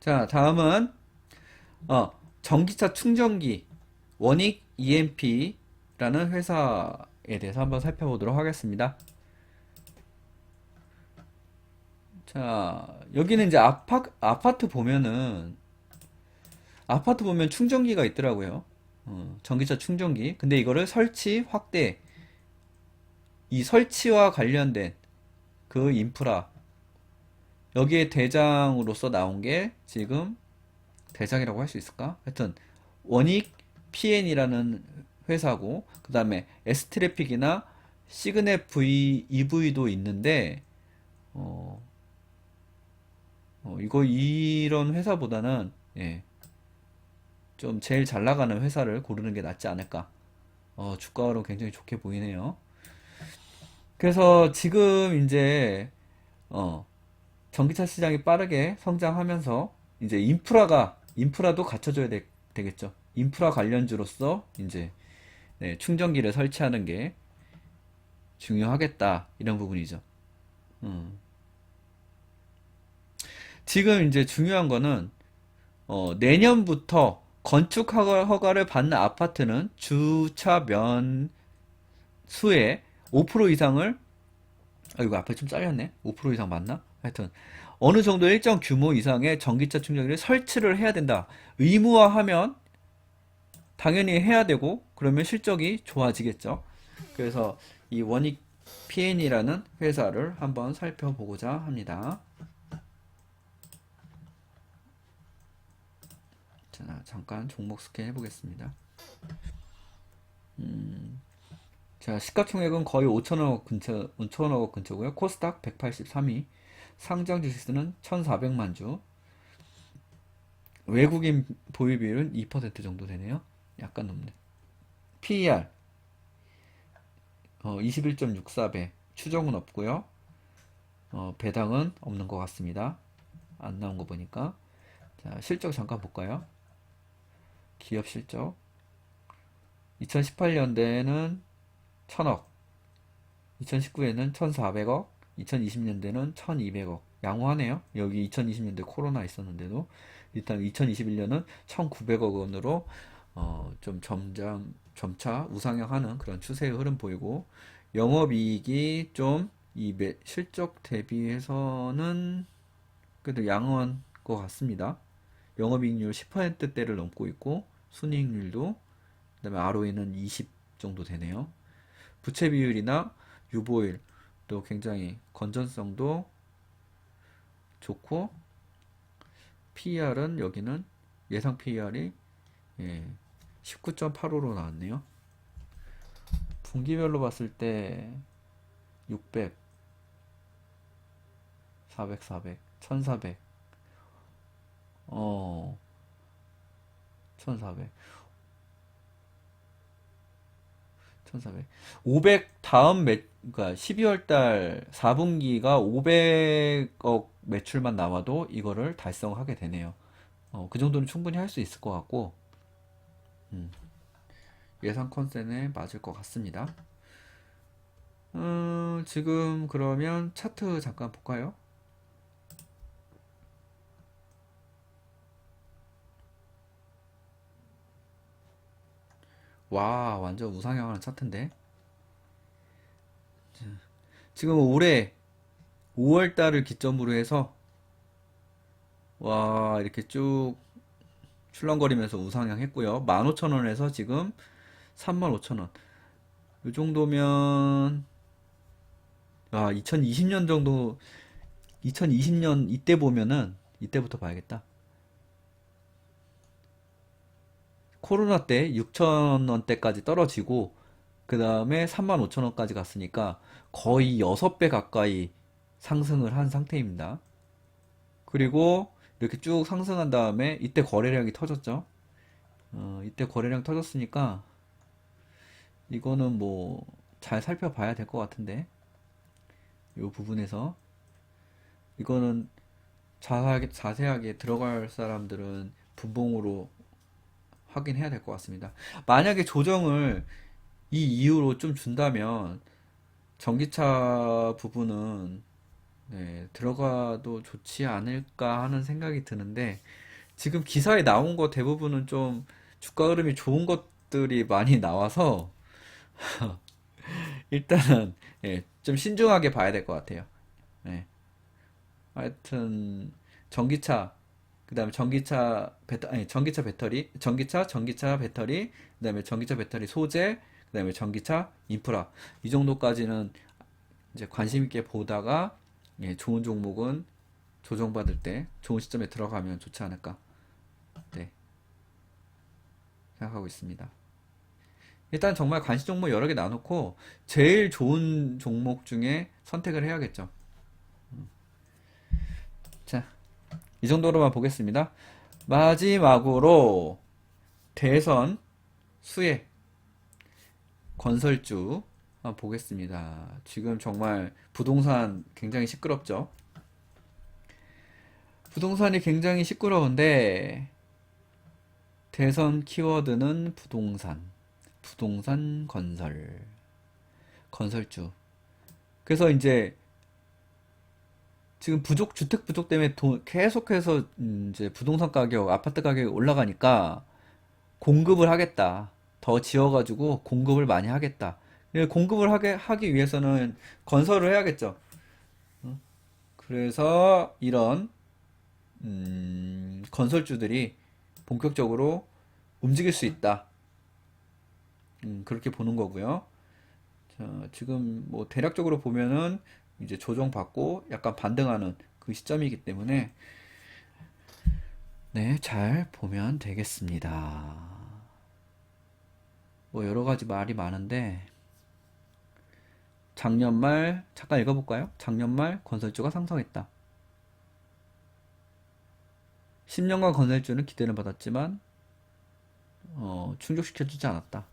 자, 다음은 어, 전기차 충전기 원익 EMP라는 회사에 대해서 한번 살펴보도록 하겠습니다. 자, 여기는 이제 아파, 아파트 보면은 아파트 보면 충전기가 있더라고요. 어, 전기차 충전기. 근데 이거를 설치, 확대, 이 설치와 관련된 그 인프라, 여기에 대장으로서 나온 게 지금 대장이라고 할 수 있을까? 하여튼, 원익 PN이라는 회사고, 그 다음에 S트래픽이나 시그넷 V, EV도 있는데, 어, 어, 이거 이런 회사보다는, 예, 좀 제일 잘 나가는 회사를 고르는 게 낫지 않을까. 어, 주가로 굉장히 좋게 보이네요. 그래서 지금 이제, 어, 전기차 시장이 빠르게 성장하면서 이제 인프라가, 인프라도 갖춰줘야 되, 겠죠 인프라 관련주로서 이제, 네, 충전기를 설치하는 게 중요하겠다. 이런 부분이죠. 음. 지금 이제 중요한 거는, 어, 내년부터 건축 허가- 허가를 받는 아파트는 주차 면 수의 5% 이상을 아 이거 앞에 좀 잘렸네. 5% 이상 맞나? 하여튼 어느 정도 일정 규모 이상의 전기차 충전기를 설치를 해야 된다. 의무화하면 당연히 해야 되고 그러면 실적이 좋아지겠죠. 그래서 이 원익 PN이라는 회사를 한번 살펴보고자 합니다. 자, 잠깐 종목 스캔 해보겠습니다. 음, 자, 시가총액은 거의 5천억 근처, 5천억 근처고요. 코스닥 183위, 상장 주식수는 1,400만 주, 외국인 보유 비율은 2% 정도 되네요. 약간 높네. PER 어, 21.64배, 추정은 없고요. 어, 배당은 없는 것 같습니다. 안 나온 거 보니까. 자, 실적 잠깐 볼까요? 기업 실적 2018년대에는 1000억 2019에는 1400억 2020년대는 1200억 양호하네요 여기 2020년대 코로나 있었는데도 일단 2021년은 1900억 원으로 어, 좀 점점 점차 우상향하는 그런 추세의 흐름 보이고 영업이익이 좀 이 실적 대비해서는 그래도 양호한 것 같습니다. 영업이익률 10%대를 넘고 있고 순이익률도 그다음에 ROE는 20 정도 되네요. 부채 비율이나 유보율 도 굉장히 건전성도 좋고 PER은 여기는 예상 PER이 예, 19.85로 나왔네요. 분기별로 봤을 때 600, 400, 400, 1400 어, 1400. 1400. 500 다음 매, 그러니까 12월 달 4분기가 500억 매출만 나와도 이거를 달성하게 되네요. 어, 그 정도는 충분히 할 수 있을 것 같고, 음, 예상 컨센에 맞을 것 같습니다. 음, 지금 그러면 차트 잠깐 볼까요? 와, 완전 우상향하는 차트인데. 지금 올해 5월 달을 기점으로 해서 와, 이렇게 쭉 출렁거리면서 우상향 했고요. 15,000원에서 지금 35,000원. 이 정도면 아, 2020년 정도 2020년 이때 보면은 이때부터 봐야겠다. 코로나 때 6천원대까지 떨어지고 그 다음에 3만 5천원까지 갔으니까 거의 6배 가까이 상승을 한 상태입니다. 그리고 이렇게 쭉 상승한 다음에 이때 거래량이 터졌죠. 어, 이때 거래량 터졌으니까 이거는 뭐 잘 살펴봐야 될 것 같은데 이 부분에서 이거는 자세하게, 자세하게 들어갈 사람들은 분봉으로 확인해야 될 것 같습니다. 만약에 조정을 이 이후로 좀 준다면 전기차 부분은 네, 들어가도 좋지 않을까 하는 생각이 드는데 지금 기사에 나온 거 대부분은 좀 주가 흐름이 좋은 것들이 많이 나와서 일단은 예, 좀 신중하게 봐야 될 것 같아요. 예. 하여튼 전기차 그다음에 전기차 배터 아니 전기차 배터리 전기차 전기차 배터리 그다음에 전기차 배터리 소재 그다음에 전기차 인프라 이 정도까지는 이제 관심 있게 보다가 예, 좋은 종목은 조정받을 때 좋은 시점에 들어가면 좋지 않을까 네, 생각하고 있습니다. 일단 정말 관심 종목 여러 개 나놓고 제일 좋은 종목 중에 선택을 해야겠죠. 자, 이 정도로만 보겠습니다. 마지막으로 대선 수혜 건설주 보겠습니다. 지금 정말 부동산 굉장히 시끄럽죠? 부동산이 굉장히 시끄러운데 대선 키워드는 부동산, 부동산 건설, 건설주. 그래서 이제 지금 부족, 주택 부족 때문에 돈- 계속해서 음, 이제 부동산 가격, 아파트 가격이 올라가니까 공급을 하겠다. 더 지어가지고 공급을 많이 하겠다. 예, 공급을 하게, 하기 위해서는 건설을 해야겠죠. 그래서 이런 음, 건설주들이 본격적으로 움직일 수 있다. 음, 그렇게 보는 거고요. 자, 지금 뭐 대략적으로 보면은 이제 조정받고 약간 반등하는 그 시점이기 때문에 네, 잘 보면 되겠습니다. 뭐 여러 가지 말이 많은데 작년 말 잠깐 읽어볼까요? 작년 말 건설주가 상승했다. 10년간 건설주는 기대를 받았지만 어, 충족시켜주지 않았다.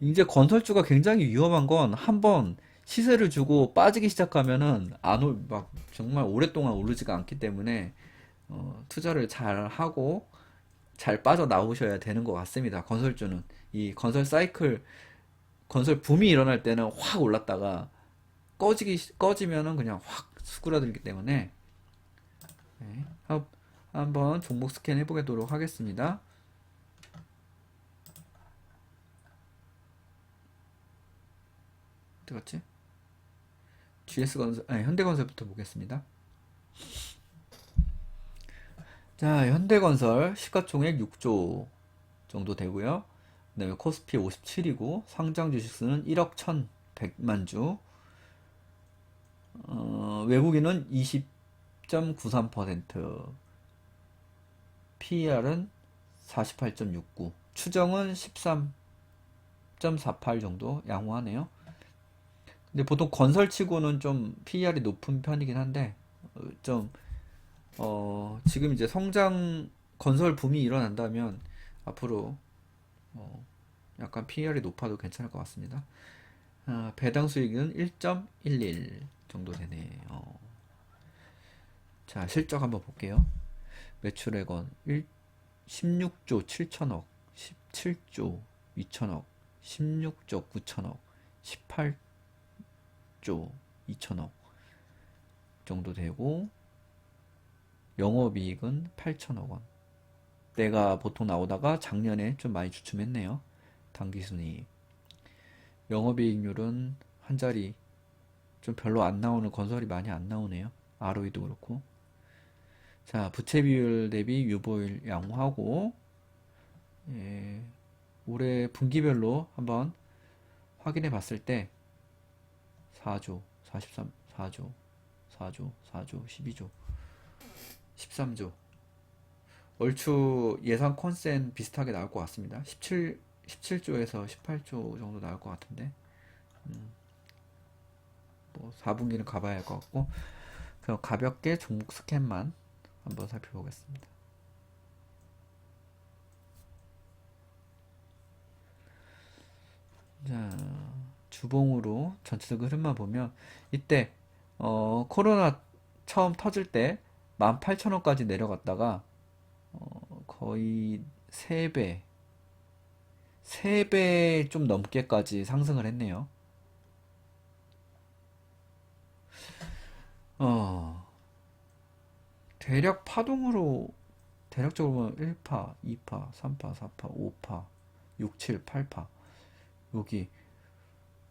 이제 건설주가 굉장히 위험한 건 한번 시세를 주고 빠지기 시작하면은 안 올, 막 정말 오랫동안 오르지가 않기 때문에 어, 투자를 잘 하고 잘 빠져 나오셔야 되는 것 같습니다. 건설주는 이 건설 사이클 건설 붐이 일어날 때는 확 올랐다가 꺼지기 꺼지면은 그냥 확 수그라들기 때문에 네, 한- 한번 종목 스캔 해보도록 하겠습니다. 어디 갔지? GS건설, 아니, 현대건설부터 보겠습니다. 자, 현대건설 시가총액 6조 정도 되고요. 그다음에 코스피 57이고 상장 주식수는 1억 1,100만 주. 어, 외국인은 20.93%. PER은 48.69. 추정은 13.48 정도 양호하네요. 근데 보통 건설치고는 좀 PER이 높은 편이긴 한데 어, 좀 어, 지금 이제 성장 건설 붐이 일어난다면 앞으로 어, 약간 PER이 높아도 괜찮을 것 같습니다. 아, 배당 수익은 1.11 정도 되네요. 자, 실적 한번 볼게요. 매출액은 1, 16조 7천억, 17조 2천억, 16조 9천억, 18조 2천억 정도 되고 영업이익은 8천억 원. 때가 보통 나오다가 작년에 좀 많이 주춤했네요. 당기순이익. 영업이익률은 한 자리 좀 별로 안 나오는 건설이 많이 안 나오네요. ROE도 그렇고. 자, 부채 비율 대비 유보율 양호하고 예, 올해 분기별로 한번 확인해 봤을 때 4조, 43, 4조, 4조, 4조, 12조, 13조. 얼추 예상 컨센 비슷하게 나올 것 같습니다. 17, 17조에서 18조 정도 나올 것 같은데. 음, 뭐 4분기는 가봐야 할 것 같고. 그럼 가볍게 종목 스캔만 한번 살펴보겠습니다. 주봉으로 전체적 흐름만 보면 이때 어, 코로나 처음 터질 때 18,000원까지 내려갔다가 어, 거의 3배, 3배 좀 넘게까지 상승을 했네요. 어, 대략 파동으로 대략적으로 보면 1파, 2파, 3파, 4파, 5파, 6, 7, 8파. 여기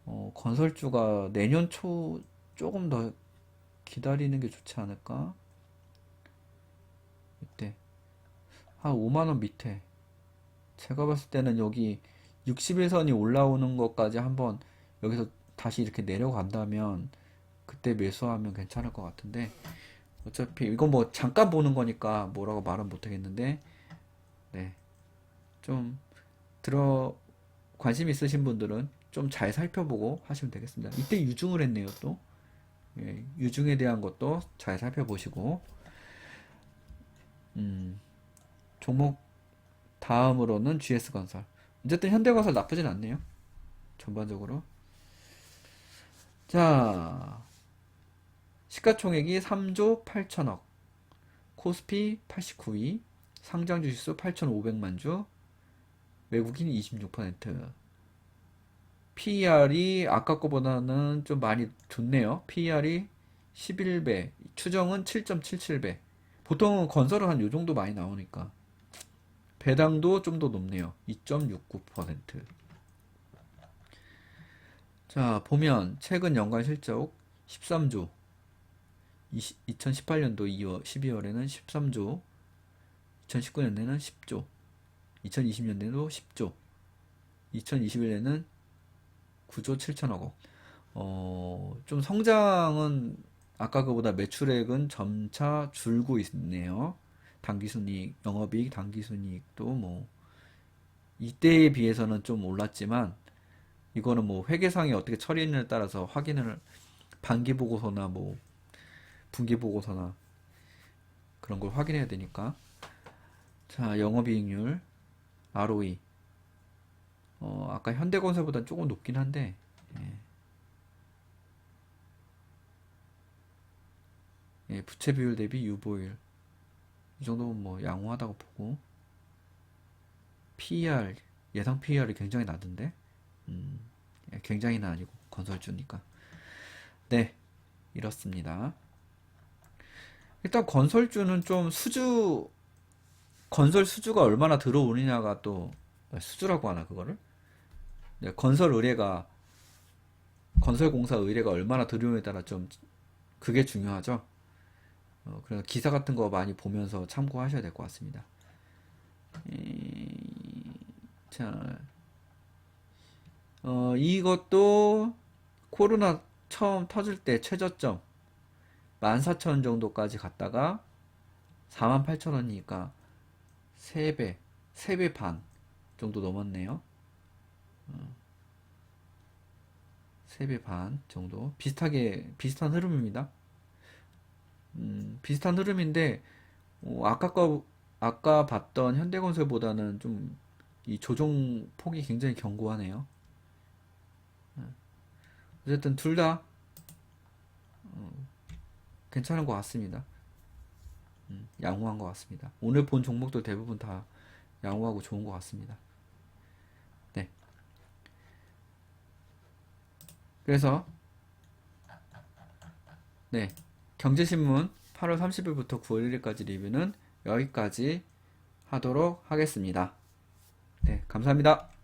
어, 건설주가 내년 초 조금 더 기다리는 게 좋지 않을까? 이때 한 5만 원 밑에 제가 봤을 때는 여기 61선이 올라오는 것까지 한번 여기서 다시 이렇게 내려간다면 그때 매수하면 괜찮을 것 같은데 어차피 이건 뭐 잠깐 보는 거니까 뭐라고 말은 못 하겠는데 네. 좀 들어 관심 있으신 분들은 좀 잘 살펴보고 하시면 되겠습니다. 이때 유중을 했네요, 또. 예, 유중에 대한 것도 잘 살펴보시고 음, 종목 다음으로는 GS건설. 어쨌든 현대건설 나쁘진 않네요. 전반적으로. 자, 시가총액이 3조 8천억, 코스피 89위, 상장 주식수 8,500만 주, 외국인 26%. PER이 아까 거보다는 좀 많이 좋네요. PER이 11배, 추정은 7.77배. 보통은 건설은 한 요 정도 많이 나오니까. 배당도 좀 더 높네요. 2.69%. 자, 보면 최근 연간 실적 13조. 2018년도 2월, 12월에는 13조. 2019년에는 10조. 2020년에도 10조. 2021년에는 9조 7천억 원. 어, 좀 성장은 아까 그보다 매출액은 점차 줄고 있네요. 당기순이익, 영업이익, 당기순이익도 뭐 이때에 비해서는 좀 올랐지만 이거는 뭐 회계상이 어떻게 처리했느냐에 따라서 확인을 반기 보고서나 뭐 분기 보고서나 그런 걸 확인해야 되니까 자 영업이익률 ROE 어 아까 현대건설보다 조금 높긴 한데 예. 예, 부채 비율 대비 유보율. 이 정도면 뭐 양호하다고 보고. PER 예상 PER이 굉장히 낮은데? 음, 예, 굉장히는 아니고 건설주니까. 네 이렇습니다. 일단 건설주는 좀 수주 건설 수주가 얼마나 들어오느냐가 또 수주라고 하나 그거를? 네, 건설 의뢰가 건설 공사 의뢰가 얼마나 들어오느냐에 따라 좀 그게 중요하죠 어, 그래서 기사 같은 거 많이 보면서 참고하셔야 될 것 같습니다. 이, 자, 어, 이것도 코로나 처음 터질 때 최저점 14,000원 정도까지 갔다가 48,000원이니까 3배, 3배 반 정도 넘었네요. 어, 3배 반 정도. 비슷하게, 비슷한 흐름입니다. 음, 비슷한 흐름인데 어, 아까 거 아까 봤던 현대건설보다는 좀 이 조정 폭이 굉장히 견고하네요. 어, 어쨌든 둘다 어, 괜찮은 것 같습니다. 음, 양호한 것 같습니다. 오늘 본 종목들 대부분 다 양호하고 좋은 것 같습니다. 네. 그래서 네. 경제신문 8월 30일부터 9월 1일까지 리뷰는 여기까지 하도록 하겠습니다. 네, 감사합니다.